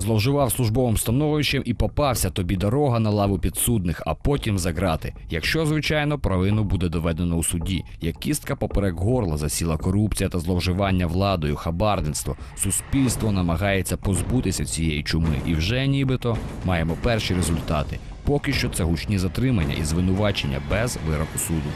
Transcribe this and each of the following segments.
Зловживав службовим становищем і попався тобі дорога на лаву підсудних, а потім за грати. Якщо, звичайно, провину буде доведено у суді. Як кістка поперек горла засіла корупція та зловживання владою, хабарництво. Суспільство намагається позбутися цієї чуми, і вже нібито маємо перші результати. Поки що це гучні затримання і звинувачення без вироку суду.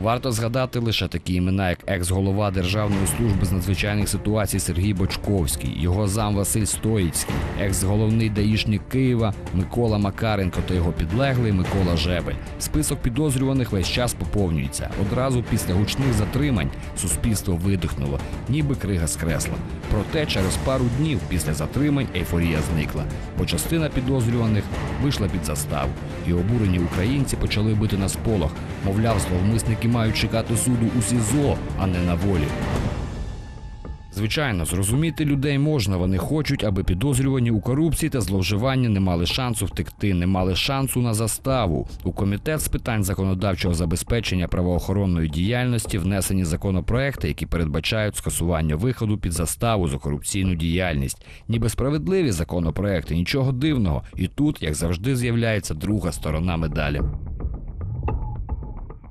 Варто згадати лише такі імена, як екс-голова Державної служби з надзвичайних ситуацій Сергій Бочковський, його зам Василь Стоїцький, екс-головний даїшник Києва Микола Макаренко та його підлеглий Микола Жебель. Список підозрюваних весь час поповнюється. Одразу після гучних затримань суспільство видихнуло, ніби крига з кресла. Проте через пару днів після затримань ейфорія зникла, бо частина підозрюваних вийшла під заставу, і обурені українці почали бити на сполох. Мовляв, зловмисники мають чекати суду у СІЗО, а не на волі. Звичайно, зрозуміти людей можна. Вони хочуть, аби підозрювані у корупції та зловживанні не мали шансу втекти, не мали шансу на заставу. У комітет з питань законодавчого забезпечення правоохоронної діяльності внесені законопроекти, які передбачають скасування виходу під заставу за корупційну діяльність. Ніби справедливі законопроекти, нічого дивного. І тут, як завжди, з'являється друга сторона медалі.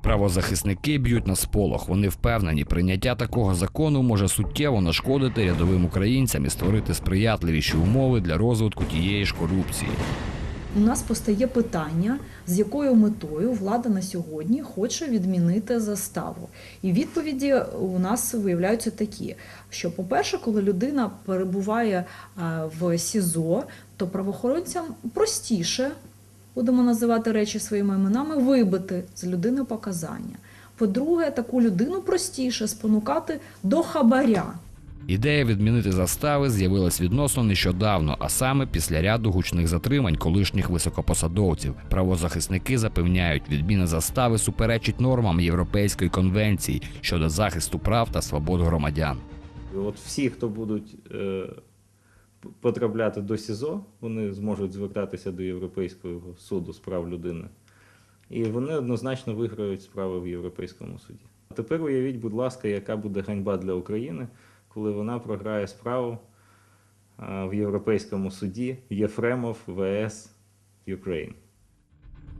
Правозахисники б'ють на сполох. Вони впевнені, прийняття такого закону може суттєво нашкодити рядовим українцям і створити сприятливіші умови для розвитку тієї ж корупції. У нас постає питання, з якою метою влада на сьогодні хоче відмінити заставу. І відповіді у нас виявляються такі: що, по-перше, коли людина перебуває е, в СІЗО, то правоохоронцям простіше, будемо називати речі своїми іменами, вибити з людини показання. По-друге, таку людину простіше спонукати до хабаря. Ідея відмінити застави з'явилась відносно нещодавно, а саме після ряду гучних затримань колишніх високопосадовців. Правозахисники запевняють, відміна застави суперечить нормам Європейської конвенції щодо захисту прав та свобод громадян. От всі, хто будуть е, потрапляти до СІЗО, вони зможуть звертатися до Європейського суду з прав людини. І вони однозначно виграють справи в Європейському суді. А тепер уявіть, будь ласка, яка буде ганьба для України, коли вона програє справу е, в Європейському суді Єфремов ВС Україн.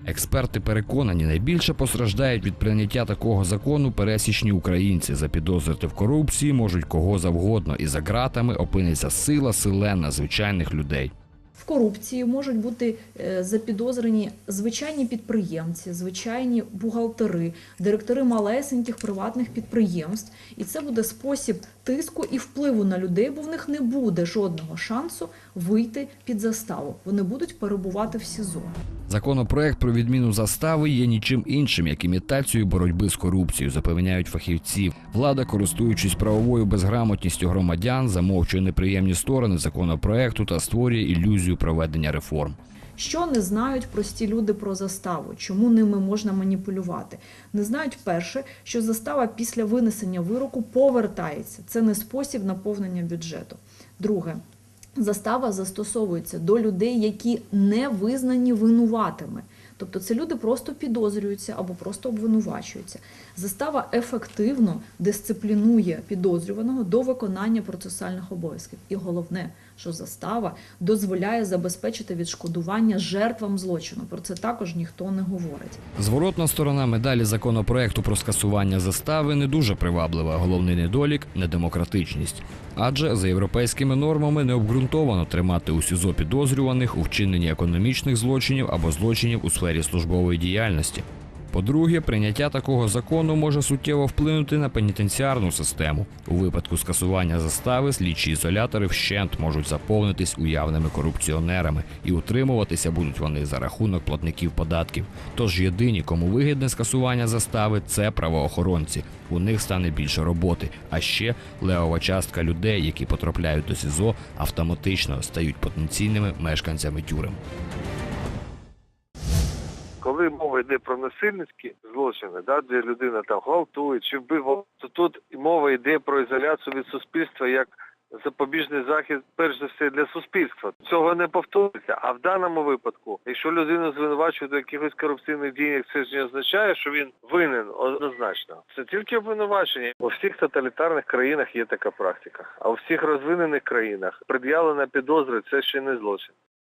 Експерти переконані, найбільше постраждають від прийняття такого закону пересічні українці. Запідозрити в корупції можуть кого завгодно, і за ґратами опиниться сила селена звичайних людей. В корупції можуть бути е, запідозрені звичайні підприємці, звичайні бухгалтери, директори малесеньких приватних підприємств. І це буде спосіб тиску і впливу на людей, бо в них не буде жодного шансу вийти під заставу. Вони будуть перебувати в СІЗО. Законопроект про відміну застави є нічим іншим, як імітацією боротьби з корупцією, запевняють фахівці. Влада, користуючись правовою безграмотністю громадян, замовчує неприємні сторони законопроекту та створює ілюзію проведення реформ. Що не знають прості люди про заставу? Чому ними можна маніпулювати? Не знають перше, що застава після винесення вироку повертається. Це не спосіб наповнення бюджету. Друге, застава застосовується до людей, які не визнані винуватими. Тобто це люди просто підозрюються або просто обвинувачуються. Застава ефективно дисциплінує підозрюваного до виконання процесуальних обов'язків. І головне, що застава дозволяє забезпечити відшкодування жертвам злочину. Про це також ніхто не говорить. Зворотна сторона медалі законопроекту про скасування застави не дуже приваблива. Головний недолік недемократичність. Адже за європейськими нормами не обґрунтовано тримати у СІЗО підозрюваних у вчиненні економічних злочинів або злочинів у сфері службової діяльності. По-друге, прийняття такого закону може суттєво вплинути на пенітенціарну систему. У випадку скасування застави слідчі ізолятори вщент можуть заповнитись уявними корупціонерами, і утримуватися будуть вони за рахунок платників податків. Тож єдині, кому вигідне скасування застави, це правоохоронці. У них стане більше роботи. А ще левова частка людей, які потрапляють до СІЗО, автоматично стають потенційними мешканцями тюрем. Коли мова йде про насильницькі злочини, да, де людина там гвалтує чи вбиває, то тут мова йде про ізоляцію від суспільства як запобіжний захід, перш за все, для суспільства. Цього не повториться. А в даному випадку, якщо людину звинувачують у якихось корупційних діях, це ж не означає, що він винен однозначно. Це тільки обвинувачення. У всіх тоталітарних країнах є така практика. А у всіх розвинених країнах пред'явлена підозри це ще не злочин.